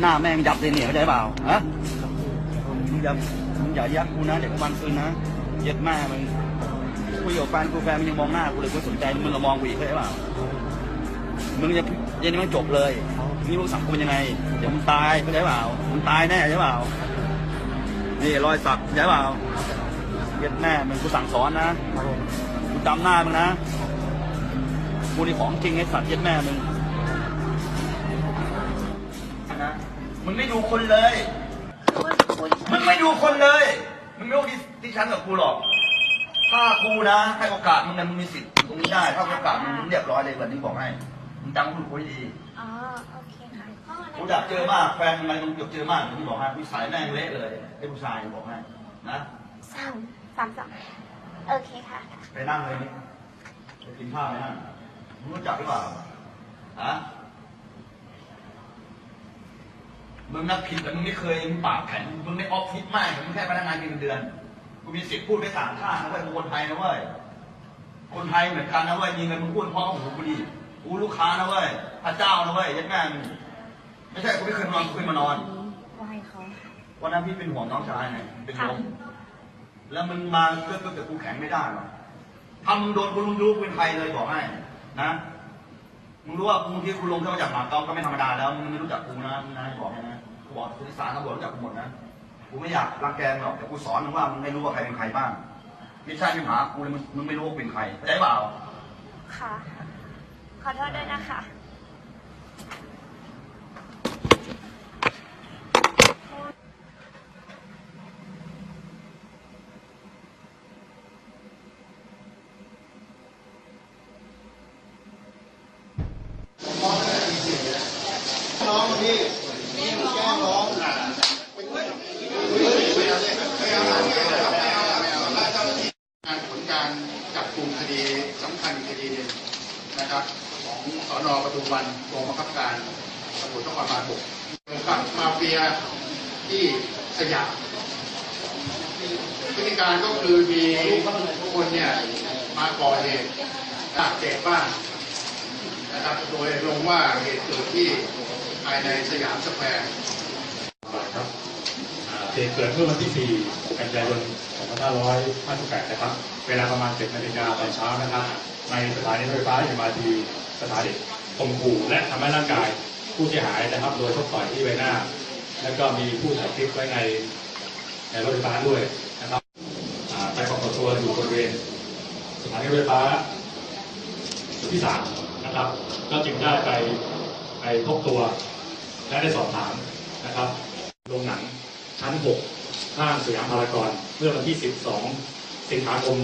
หน้าแม่งยับเลยเนี่ยเข้าใจเปล่าฮะมึงย่ามึงอย่ายักกูนะเดี๋ยวกูวันคืนนะเย็ดแม่มึงคุยกับแฟนกูแฟนมึงยังมองหน้ากูเลยกูสนใจมึงละมองกูอีกเข้าใจเปล่ามึงจะยันนี้มันจบเลยนี่มึงสังคมยังไงเดี๋ยวมึงตายเข้าใจเปล่ามึงตายแน่เข้าใจเปล่านี่รอยสักเข้าใจเปล่าเย็ดแม่มึงกูสั่งสอนนะกูจำหน้ามึงนะกูนี่ของจริงไอ้สัตว์เย็ดแม่มึง มึงไม่ดูคนเลย มึงไม่ดูคนเลย มึงไม่รู้ดิดิฉันกับกูหรอก ถ้ากูนะให้โอกาสมึงนะมึงมีสิทธิ์อยู่ตรงนี้ได้ ถ้าให้โอกาสมึงมึงเรียบร้อยเลยแบบนี้บอกให้ มึงจำกูไว้ดีอ๋อโอเคค่ะพ่อนะกูอยากเจอมาก แฟนมึงอะไรมึงอยากเจอมากมึงบอกให้กูสายแม่งเละเลยไอ้ผู้ชายบอกให้ นะสามสามสองโอเคค่ะ ไปนั่งเลยนี่ไปกินข้าวไปนั่งมึงรู้จักหรือเปล่าฮะ มึงนับผิดแต่มึงไม่เคยมึงปากแข็งมึงไม่ออฟฟิศมากมึงแค่พนักงานกินเงินเดือนกูมีสิทธิ์พูดไปสามข้างนะเว้ยกูคนไทยนะเว้ยคนไทยเหมือนกันนะเว้ยมีเงินมึงพูดเพราะหูกูดีกูลูกค้านะเว้ยพระเจ้านะเว้ยยัดแม่มึงไม่ใช่กูไม่เคยนอนกูเคยมานอนไหวเขาวันนั้นพี่เป็นห่วงน้องชายไงเป็นลมแล้วมึงมาเกิดกับกูแข็งไม่ได้หรอกทำมึงโดนกูลุงยูเป็นไทยเลยบอกให้นะมึงรู้ว่าบางทีกูลงเข้ามาจากหมาเก๊าก็ไม่ธรรมดาแล้วมึงไม่รู้จักกูนะมึงนะบอกให้นะกู บอกคุณสารตำรวจรู้จักกูหมดนะ กูไม่อยากรังแกมึงหรอกแต่กูสอนมึงว่ามึงไม่รู้ว่าใครเป็นใครบ้างไม่ใช่มึงหากูเลยมึงมึงไม่รู้ว่าเป็นใครเข้าใจเปล่า ค่ะ ขอโทษด้วยนะคะ น้องพี่แก้น้องงานผลการจับกลุ่มคดีสำคัญคดีหนึ่งนะครับ ของสอนอปทุม วันกองบังคับการตำรวจนครบาลบกเกับมาเฟียที่สยามพฤติการก็คือมีคนเนี่ยมาก่อเหตุบาดเจ็บบ้างนะครับ โดยลงว่าเหตุเกิดที่ภายในสยามสแควร์ครับเหตุเกิดเมื่อวันที่ 4 กันยายน 2558 นะครับ เวลาประมาณ 7 นาฬิกาตอนเช้านะครับ ในสถานีรถไฟฟ้าเอ็มอาร์ทีสถานี ข่มขู่และทำให้ร่างกายผู้เสียหายนะครับ โดยชกต่อยที่ใบหน้า แล้วก็มีผู้ถ่ายคลิปไว้ในในรถไฟฟ้าด้วยนะครับไปปรากฏตัวอยู่บริเวณสถานีรถไฟฟ้าที่สามนะครับ ก็จึงได้ไปไปพบตัวและได้สอบถามนะครับโรงหนังชั้น 6 ห้างสยามพารากอนเมื่อวันที่ 12 สิงหาคม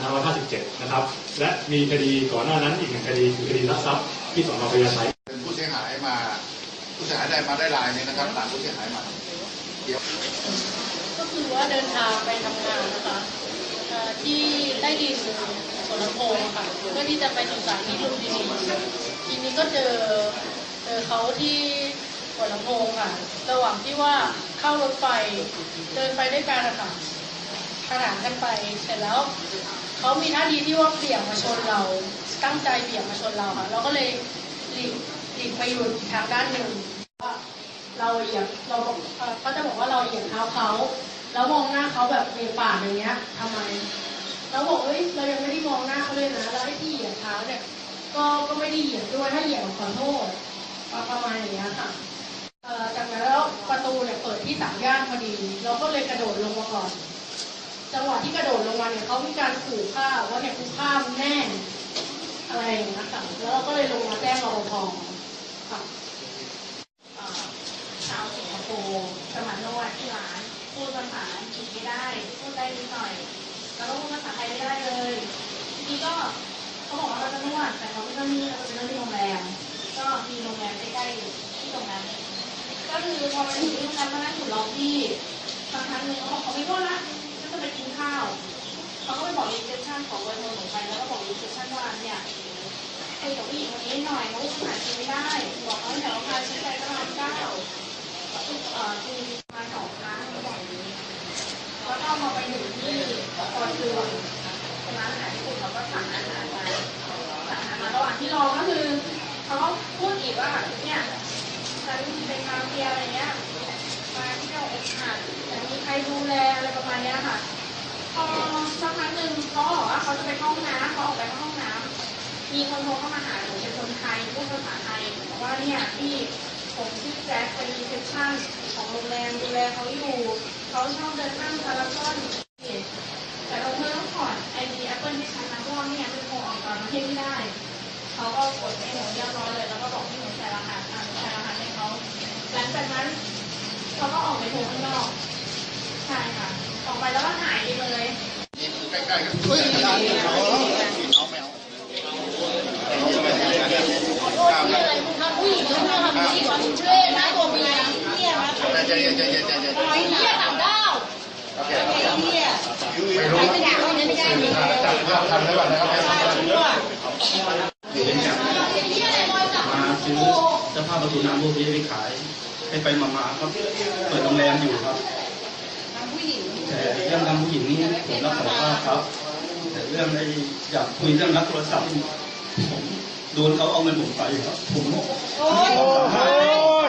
2557 นะครับ และมีคดีก่อนหน้านั้นอีกหนึ่งคดีคือคดีลักทรัพย์ ที่สอนอพญาไทเป็นผู้เสียหายมา ผู้เสียหายได้มาได้ลายเนี่ยนะครับตามผู้เสียหายมาเดี๋ยวก็คือว่าเดินทางไปทำงานนะคะเอ่อที่ใต้ดินสวนลำโพงค่ะเพื่อที่จะไปสื่อสารที่ลุมพินีทีนี้ก็เจอเจอเขาที่สวนลำโพงค่ะระหว่างที่ว่าเข้ารถไฟเดินไปด้วยกันนะคะขนานกันไปเสร็จแล้ว เขามีท่าทีที่ว่าเบี่ยงมาชนเรา ตั้งใจเบี่ยงมาชนเราค่ะเราก็เลยหลีกหลีกไปอยู่ทางด้านหนึ่งว่าเราเหยียบเราบอกเขาจะบอกว่าเราเหยียบเท้าเขาแล้วมองหน้าเขาแบบเปลี่ยนปากอย่างเงี้ยทำไมแล้วบอกเอ้ยเรายังไม่ได้มองหน้าเขาเลยนะแล้วไอ้ที่เหยียบเท้าเนี่ย ก็ก็ไม่ได้เหยียบด้วยถ้าเหยียบขอโทษประมาณอย่างเงี้ยค่ะจากนั้นแล้วประตูเนี่ยเปิดที่สามย่านพอดี เราก็เลยกระโดดลงมาก่อน จังหวะที่กระโดดลงมาเนี่ยเขามีการขู่ฆ่าว่าเนี่ยกูฆ่าแน่อะไรอย่างเงี้ยค่ะแล้วเราก็เลยลงมาแจ้งรปภค่ะชาวสิงคโปร์สมัครนวดที่ร้าน พูดภาษาอังกฤษไม่ได้ พูดได้นิดหน่อย แล้วก็พูดภาษาไทยไม่ได้เลยทีนี้ก็เขาบอกว่าเราจะนวด แต่เขาไม่ต้องมีเราจะนวดที่โรงแรม ก็มีโรงแรมใกล้ๆที่ตรงนั้น ก็คือพอมาถึงที่โรงแรมมานั่งอยู่ล็อบบี้สักพักหนึ่งเขาบอกเขาไม่นวดละ ก็จะไปกินข้าวเขาก็ไปบอกรีเซพชันของเบอร์โทรของไปแล้วก็บอกรีเซพชันว่าเนี่ยคุยกับผู้หญิงคนนี้หน่อยเขาหาคิวไม่ได้ บอกเขาเดี๋ยวพาฉันไปพระรามเก้าเอ่อคือมาสองครั้งเขาบอกอย่างนี้แล้วก็มาไปอยู่ที่คอนคือร้านอาหารญี่ปุ่นเขาก็สั่งอาหารมาสั่งอาหารมาระหว่างที่รอก็คือเขาพูดอีกว่าเนี่ยฉันเป็นมาเฟียอะไรเงี้ย เที่ยวอกหักแต่มีใครดูแลอะไรประมาณเนี้ยค่ะ พอสักพักหนึ่งเขาบอกว่าเขาจะไปห้องน้ำเขาออกไปห้องน้ำมีคนโทรเข้ามาหาหนูเป็นคนไทยพูดภาษาไทยบอกว่าเนี่ยพี่ผมชื่อแจ็คเป็นรีเซพชั่นของโรงแรมดูแลเขาอยู่เขาชอบเดินห้างพารากอนแต่เราเพิ่งต้องถอดไอดีแอปเปิลที่ใช้นะเพราะว่าไม่งั้นมันโทรออกต่างประเทศไม่ได้เขาก็กดให้หนูเรียบร้อยเลยแล้วก็บอกใเขาก็ออกไปโทรข้างนอก ใช่ค่ะ ออกไปแล้วก็หายไปเลยใกล้ๆกันเฮ้ยเขาเขาแมวอะไรคุณทำผู้หญิงแล้วเนี่ยทำผู้หญิงความเล่นะตัวเมียเนี่ยนะใจเย็นใจเย็นใจเย็นไอ้เนี่ยต่างด้าวโอเคไอ้เนี่ยไม่รู้ไม่ได้ไม่ได้ไม่ได้ไม่ได้จับภาพทันได้ป่ะนะครับอยู่เป็นอย่างไอ้เนี่ยอะไรบอยจับมาซื้อเสื้อผ้าประตูน้ำพวกนี้ไปขาย ไปไปมามาครับ เปิดโรงแรมอยู่ครับ แต่เรื่องทำผู้หญิงนี่ผมรับสารภาพครับ แต่เรื่องไอ้อยากคุยเรื่องรับโทรศัพท์ผมโดนเขาเอาเงินผมไปครับ ผมโอ้ย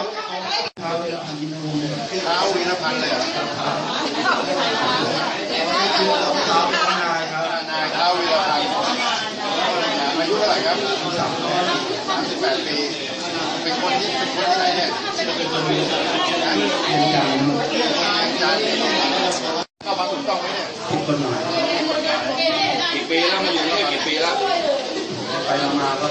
พาไปทำกินวงเลยครับเท้าวีรพันธ์เลยเหรอครับนายครับนายเท้าวีรพันธ์อายุเท่าไหร่ครับสามสิบแปดปี เป็นคนที่เป็นคนที่ไหนเนี่ยเป็นคนมีเป็นอย่างานเข้ามาถูกต้องไหมเนี่ยผิดกฎหมายกี่ปีแล้วมาอยู่นี่กี่ปีแล้วไปมาก็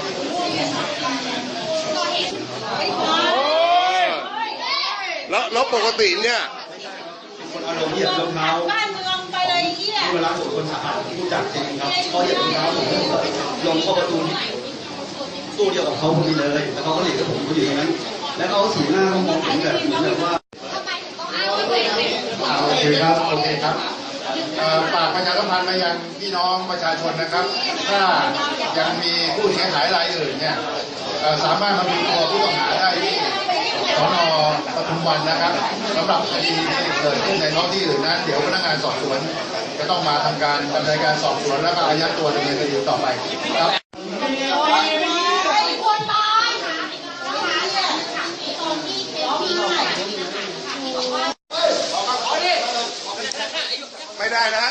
แล้วแล้วปกติเนี่ยคนอารมณ์เยียบรองเท้าบ้านเมืองไปเลยเหี้ยเวลาผมคนสะอาดรู้จักจริงครับเขาเหยียบรองเท้าผมลงเข้าประตู ตู้เดียวกับเขาพอดีเลย แล้วเขาก็หลีกกับผมก็อยู่ตรงนั้น แล้วเขาสีหน้าเขามองผมแบบเหมือนแบบว่าโอเคครับ โอเคครับเอ่อฝากประชาสัมพันธ์มายังพี่น้องประชาชนนะครับ ถ้ายังมีผู้เสียหายรายอื่นเนี่ยเอ่อสามารถมาดูตัวผู้ต้องหาได้ที่สนปทุมวันนะครับสำหรับคดีที่เกิดขึ้นในท้องที่อื่นนั้น เดี๋ยวพนักงานสอบสวน จะต้องมาทำการดำเนินการสอบสวนแล้วก็อายัดตัวดำเนินคดีต่อไปครับ ไอ้คนตายหาหาเนี่ยตอนที่เป็นพี่ใหม่ ไม่ได้นะฮะ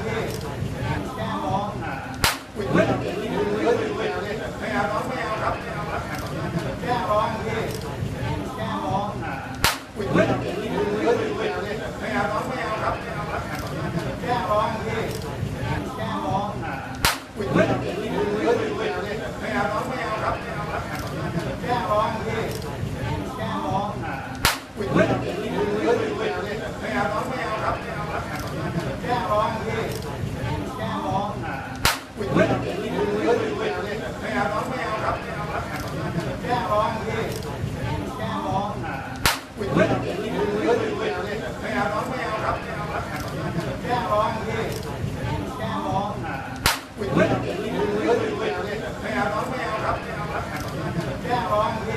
Kong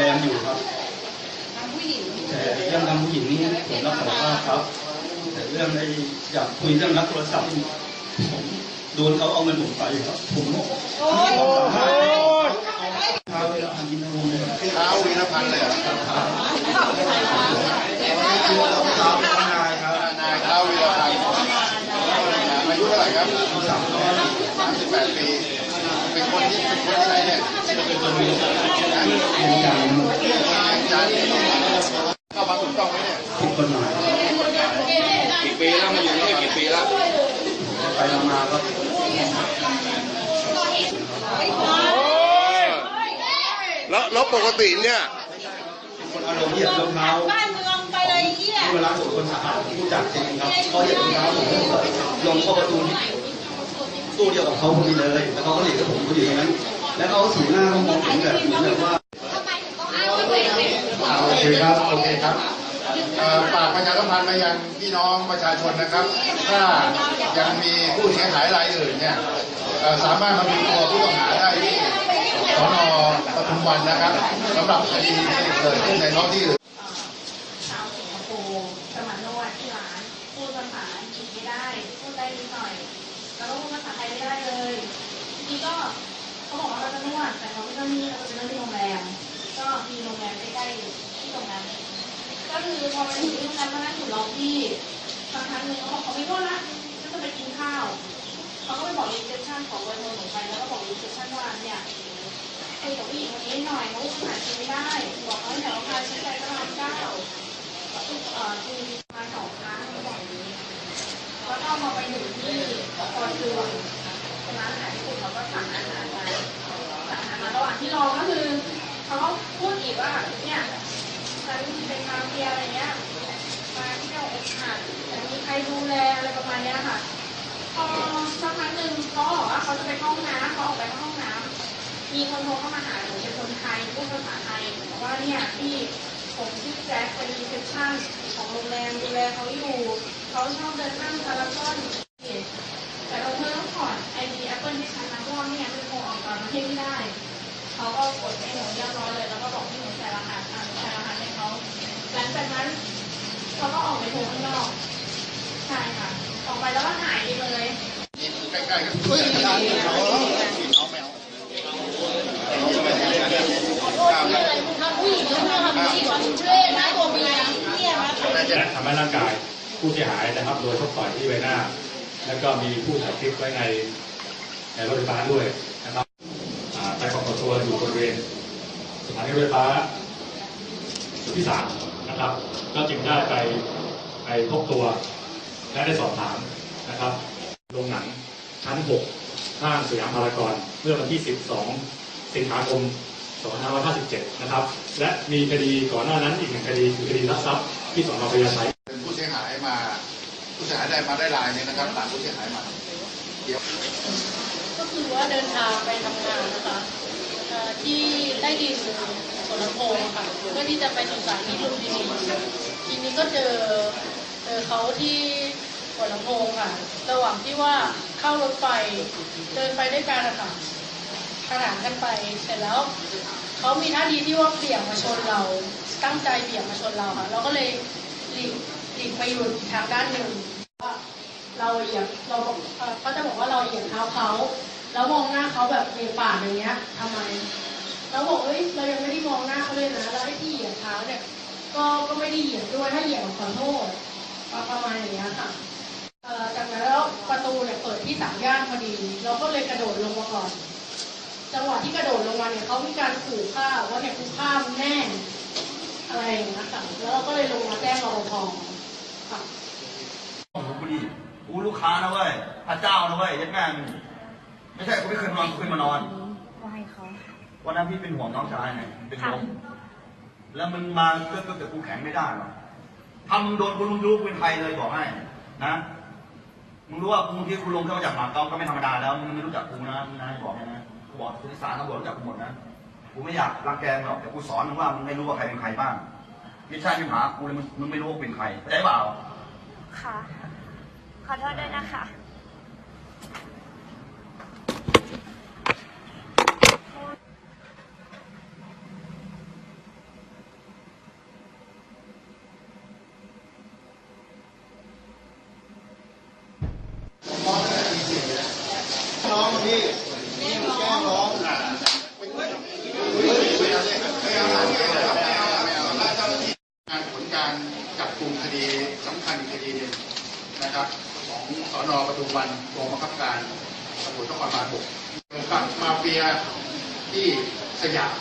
แรมอยู่ครับทำผู้หญิงแต่เรื่องทำผู้หญิงนี่ผมรับสารภาพครับ แต่เรื่องไอ้อยากคุยเรื่องรับโทรศัพท์นี่ผมโดนเขาเอาเงินผมไปครับ ผมโอ้ยพาไปทำกินวงเลยครับเท้าวีรพันธ์เลยเหรอครับทนายครับนายเท้าวีรพันธ์อายุเท่าไหร่ครับสามร้อยสามสิบแปดปี เป็นคนที่เป็นคนที่ไหนเนี่ยเป็นคนมีเป็นอย่างานข้ามาถูกต้องไหมเนี่ยผิดกฎหมายกี่ปีแล้วมาอยู่นี่กี่ปีแล้วไปมาก็แล้วแล้วปกติเนี่ยคนอารมณ์เหยียบรองเท้าบ้านเมืองไปเลยเยี่ยเวลาผมคนถามผมรู้จักจริงครับเขาอยากจะท้าผมลงเข้าประตู ตู้เดียวกับเขาพอดีเลย แล้วเขาก็หลีกกับผมพอดีตรงนั้น แล้วเขาสีหน้าเขามองผมแบบเหมือนแบบว่าอ่าโอเคครับ โอเคครับเอ่อฝากประชาสัมพันธ์มายังพี่น้องประชาชนนะครับ ถ้ายังมีผู้เสียหายรายอื่นเนี่ยเอ่อสามารถมาดูตัวผู้ต้องหาได้ที่สนปทุมวันนะครับสำหรับคดีที่เกิดขึ้นในท้องที่อื่น ชาวสิงคโปร์จะมานวดที่ร้านพูดภาษาอังกฤษไม่ได้ พูดได้นิดหน่อย แล้วก็พูดภาษา ไทยไม่ได้เลยทีนี้ก็เขาบอกว่าเราจะนวดแต่เขาไม่ต้องมีเราจะนวดที่โรงแรมก็มีโรงแรมใกล้ๆที่ตรงนั้นก็คือพอไปถึงที่โรงแรมก็นั่งอยู่ล็อบบี้สักพักหนึ่งเขาบอกเขาไม่นวดละก็จะไปกินข้าวเขาก็ไปบอกรีเซพชันของเบอร์โทรของใครแล้วก็บอกรีเซพชันว่าเนี่ยคุยกับผู้หญิงคนนี้หน่อยเขาภาษาอังกฤษไม่ได้ บอกเขาแถวพาชิ้นใจพระรามเก้าเอ่อคือมาสองครั้งเขาบอกอย่างนี้แล้วก็มาไปอยู่ที่คอนคือร้านอาหารญี่ปุ่นเขาก็สั่งอาหารมาสั่ มาระหว่างที่รอก็คือเขาก็พูดอีกว่าเนี่ยฉันเป็นมาเฟียอะไรเงี้ยมาเที่ยวอกหักแต่มีใครดูแลอะไรประมาณเนี้ยค่ะพอสักพักหนึ่งเขาบอกว่าเขาจะไปห้องน้ำเขาออกไปห้องน้ำมีคนโทรเข้ามาหาหนูเป็นคนไทยพูดภาษาไทยบอกว่าเนี่ยพี่ผมชื่อแจ็คเป็นรีเซพชันของโรงแรมดูแลเขาอยู่เขาชอบเดินห้างพารากอน เขาก็ออกไปโทรข้างนอก ใช่ค่ะ ออกไปแล้วก็หายไปเลยใกล้ๆกันเฮ้ยทางเขาเอาแมวทำผู้หญิงก็ไม่ทำผู้หญิงทำเท่นะตัวเมียเนี่ยนะและทำให้ร่างกายผู้เสียหายนะครับ โดยชกต่อยที่ใบหน้า แล้วก็มีผู้ถ่ายคลิปไว้ในในรถไฟฟ้าด้วยนะครับไปปรากฏตัวอยู่บริเวณสถานีรถไฟฟ้าทธิสาร นะครับ ก็จึงได้ไปไปพบตัวและได้สอบถามนะครับโรงหนังชั้น 6 ห้างสยามพารากอนเมื่อวันที่ 12 สิงหาคม 2557 นะครับ และมีคดีก่อนหน้านั้นอีกหนึ่งคดีคือคดีลักทรัพย์ที่สอนอพญาไทเป็นผู้เสียหายมา ผู้เสียหายได้มาได้รายเนี่ยนะครับตามผู้เสียหายมาเดี๋ยวก็คือว่าเดินทางไปทำงานนะคะเอ่อที่ใต้ดิน สวนลำโพงค่ะเพื่อที่จะไปสื่อสารที่ลุมพินีทีนี้ก็เจอเจอเขาที่สวนลำโพงค่ะ ระหว่างที่ว่าเข้ารถไฟเดินไปด้วยกันนะคะขนานกันไปเสร็จแล้วเขามีท่าทีที่ว่าเบี่ยงมาชนเรา ตั้งใจเบี่ยงมาชนเราค่ะ เราก็เลยหลีกหลีกไปอยู่ทางด้านหนึ่งว่าเราเหยียบเราบอกเขาจะบอกว่าเราเหยียบเท้าเขาแล้วมองหน้าเขาแบบเบี่ยป่ากอย่างเงี้ยทำไม แล้วบอกเอ้ยเรายังไม่ได้มองหน้าเขาเลยนะแล้วไอ้ที่เหยียบเท้าเนี่ย ก็ก็ไม่ได้เหยียบด้วยถ้าเหยียบขอโทษประมาณอย่างเงี้ยค่ะจากนั้นแล้วประตูเนี่ยเปิดที่สามย่านพอดี เราก็เลยกระโดดลงมาก่อน จังหวะที่กระโดดลงมาเนี่ยเขามีการขู่ฆ่าว่าเนี่ยกูฆ่ามึงแน่อะไรอย่างเงี้ยค่ะแล้วเราก็เลยลงมาแจ้งรปภค่ะกูดิกูลูกค้านะเว้ยพระเจ้านะเว้ยยัดแม่ไม่ใช่กูไม่เคยนอนกูเคยมานอน วันนั้นพี่เป็นห่วงน้องชายไงเป็นลมแล้วมึงมาเกิดกับกูแข็งไม่ได้หรอกทำมึงโดนกูลุงยูเป็นใครเลยบอกให้นะมึงรู้ว่ากูที่กูลงเข้ามาจากหมาเกาก็ไม่ธรรมดาแล้วมึงไม่รู้จักกูนะมึงนะบอกให้นะกูบอกคุณสารตำรวจรู้จักกูหมดนะกูไม่อยากรังแกมึงหรอกแต่กูสอนมึงว่ามึงไม่รู้ว่าใครเป็นใครบ้างไม่ใช่ไม่หากูเลยมึงมึงไม่รู้ว่าเป็นใครเข้าใจเปล่าค่ะขอโทษด้วยนะคะ งานผลการจับ กลุ่มคดีสำคัญคดีหนึ่งนะครับ ของสอนอปทุมวันกองบังคับการตำรวจนครบาลบกเกี่ยวกับมาเฟียที่สยาม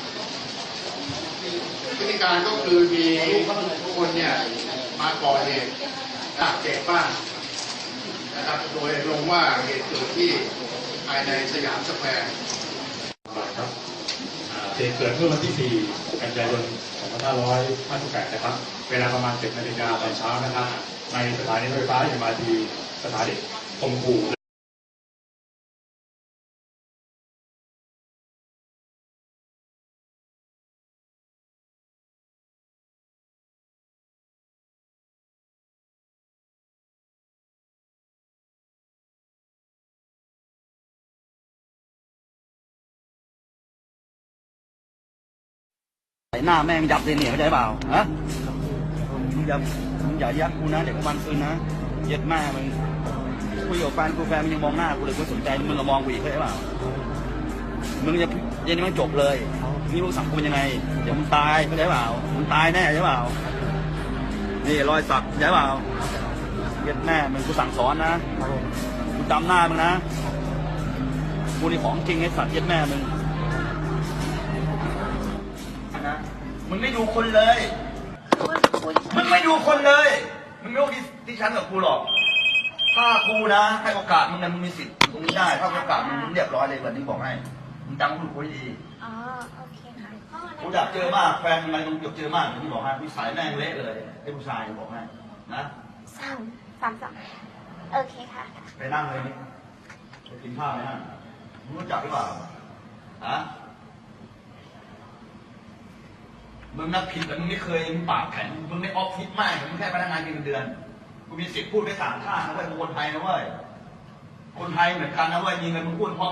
พฤติการก็คือมีคนเนี่ยมาก่อเหตุบาดเจ็บบ้างนะครับ โดยลงว่าเหตุเกิดที่ภายในสยามสแควร์ครับเหตุเกิดเมื่อวันที่ กันยายน 2558 นะครับ เวลาประมาณ 7 นาฬิกาตอนเช้านะครับ ในสถานีรถไฟฟ้าเอ็มอาร์ทีสถานีคมขู่ ใส่หน้าแม่งยับเลยเนี่ยเข้าใจเปล่าฮะมึงอย่ามึงอย่ายักกูนะเด็กกูมันคืนนะเย็ดแม่มึงคุยกับแฟนกูแฟนมึงยังมองหน้ากูเลยกูสนใจมึงละมองกูอีกเข้าใจเปล่ามึงจะยังไม่จบเลยนี่รู้สังคมยังไงเดี๋ยวมึงตายเข้าใจเปล่ามึงตายแน่เข้าใจเปล่านี่รอยสักเข้าใจเปล่าเย็ดแม่มึงกูสั่งสอนนะกูจำหน้ามึงนะกูนี่ของจริงไอ้สัตว์เย็ดแม่มึง งไม่ดูคนเลย มึงไม่ดูคนเลย มึงไม่รู้ที่ที่ฉันกับกูหรอก ถ้ากูนะให้โอกาสมึงนะมึงมีสิทธิ์ตรงนี้ได้ ถ้าให้โอกาสมึงมึงเรียบร้อยเลยแบบนี้บอกให้ มึงจำกูไว้ดีอ๋อโอเคค่ะพ่อกูอยากเจอมาก แฟนมึงอะไรมึงอยากเจอมากอย่างที่บอกให้ผู้ชายแม่งเละเลยไอ้ผู้ชายบอกให้นะสามสามสองโอเคค่ะ ไปนั่งเลยนี่ไปกินข้าวไหมนั่งมึงรู้จักหรือเปล่าฮะ มึงนับผิดแต่มึงไม่เคยมึงปากแข็งมึงไม่ออฟฟิศมากมึงแค่พนักงานเงินเดือนกูมีสิทธิ์พูดได้สามท่านะเว้ยคนไทยนะเว้ยคนไทยเหมือนกันนะเว้ยมีเงินมึงพูดเพราะ